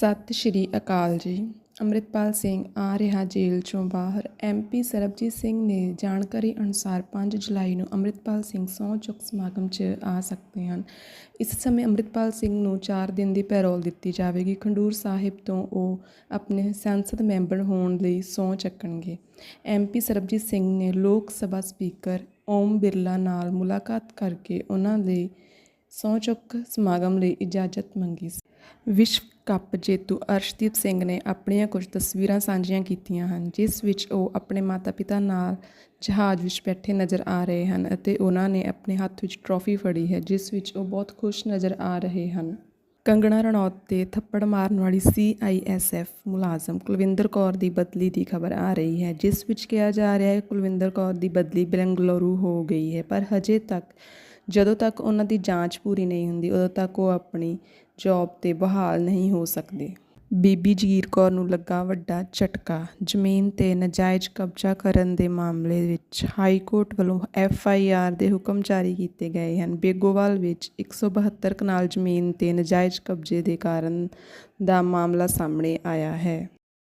ਸਤਿ ਸ਼੍ਰੀ ਅਕਾਲ ਜੀ। ਅੰਮ੍ਰਿਤਪਾਲ ਸਿੰਘ ਆ ਰਿਹਾ ਜੇਲ੍ਹ ਚੋਂ ਬਾਹਰ। ਐਮਪੀ ਸਰਬਜੀਤ ਸਿੰਘ ਨੇ ਜਾਣਕਾਰੀ ਅਨੁਸਾਰ 5 ਜੁਲਾਈ ਨੂੰ ਅੰਮ੍ਰਿਤਪਾਲ ਸਿੰਘ ਸਹੁੰ ਚੁੱਕ ਸਮਾਗਮ 'ਚ ਆ ਸਕਦੇ ਹਨ। ਇਸ ਸਮੇਂ ਅੰਮ੍ਰਿਤਪਾਲ ਸਿੰਘ ਨੂੰ 4 ਦਿਨ ਦੀ ਪੈਰੋਲ ਦਿੱਤੀ ਜਾਵੇਗੀ। ਖੰਡੂਰ ਸਾਹਿਬ ਤੋਂ ਉਹ ਆਪਣੇ ਸੰਸਦ ਮੈਂਬਰ ਹੋਣ ਲਈ ਸਹੁੰ ਚੱਕਣਗੇ। ਐਮਪੀ ਸਰਬਜੀਤ ਸਿੰਘ ਨੇ ਲੋਕ ਸਭਾ ਸਪੀਕਰ ਓਮ ਬਿਰਲਾ ਨਾਲ ਮੁਲਾਕਾਤ ਕਰਕੇ ਉਹਨਾਂ ਲਈ ਸਹੁੰ ਚੁੱਕ ਸਮਾਗਮ ਲਈ ਇਜਾਜ਼ਤ ਮੰਗੀ ਸੀ। ਵਿਸ਼ਵ ਕੱਪ ਜੇਤੂ ਅਰਸ਼ਦੀਪ ਸਿੰਘ ਨੇ ਆਪਣੀਆਂ ਕੁਝ ਤਸਵੀਰਾਂ ਸਾਂਝੀਆਂ ਕੀਤੀਆਂ ਹਨ, ਜਿਸ ਵਿੱਚ ਉਹ ਆਪਣੇ ਮਾਤਾ-ਪਿਤਾ ਨਾਲ ਜਹਾਜ਼ ਵਿੱਚ ਬੈਠੇ ਨਜ਼ਰ ਆ ਰਹੇ ਹਨ ਅਤੇ ਉਹਨਾਂ ਨੇ ਆਪਣੇ ਹੱਥ ਵਿੱਚ ਟਰੋਫੀ ਫੜੀ ਹੈ, ਜਿਸ ਵਿੱਚ ਉਹ ਬਹੁਤ ਖੁਸ਼ ਨਜ਼ਰ ਆ ਰਹੇ ਹਨ। ਕੰਗਣਾ ਰਣੌਤ ਤੇ ਥੱਪੜ ਮਾਰਨ ਵਾਲੀ ਸੀਆਈਐਸਐਫ ਮੁਲਾਜ਼ਮ ਕੁਲਵਿੰਦਰ ਕੌਰ ਦੀ ਬਦਲੀ ਦੀ ਖਬਰ ਆ ਰਹੀ ਹੈ, ਜਿਸ ਵਿੱਚ ਕਿਹਾ ਜਾ ਰਿਹਾ ਹੈ ਕੁਲਵਿੰਦਰ ਕੌਰ ਦੀ ਬਦਲੀ ਬੈਂਗਲੁਰੂ ਹੋ ਗਈ ਹੈ, ਪਰ ਹਜੇ ਤੱਕ, ਜਦੋਂ ਤੱਕ ਉਹਨਾਂ ਦੀ ਜਾਂਚ ਪੂਰੀ ਨਹੀਂ ਹੁੰਦੀ, ਉਦੋਂ ਤੱਕ ਉਹ ਆਪਣੀ ਜੌਬ ਤੇ ਬਹਾਲ ਨਹੀਂ ਹੋ ਸਕਦੇ। ਬੀਬੀ ਜਗੀਰ ਕੌਰ ਨੂੰ ਲੱਗਾ ਵੱਡਾ ਝਟਕਾ। ਜ਼ਮੀਨ ਤੇ ਨਜਾਇਜ਼ ਕਬਜ਼ਾ ਕਰਨ ਦੇ ਮਾਮਲੇ ਵਿੱਚ ਹਾਈ ਕੋਰਟ ਵੱਲੋਂ ਐਫ ਆਈ ਆਰ ਦੇ ਹੁਕਮ ਜਾਰੀ ਕੀਤੇ ਗਏ ਹਨ। ਬੇਗੋਵਾਲ ਵਿੱਚ 172 ਕਨਾਲ ਜ਼ਮੀਨ ਤੇ ਨਜਾਇਜ਼ ਕਬਜ਼ੇ ਦੇ ਕਾਰਨ ਦਾ ਮਾਮਲਾ ਸਾਹਮਣੇ ਆਇਆ ਹੈ।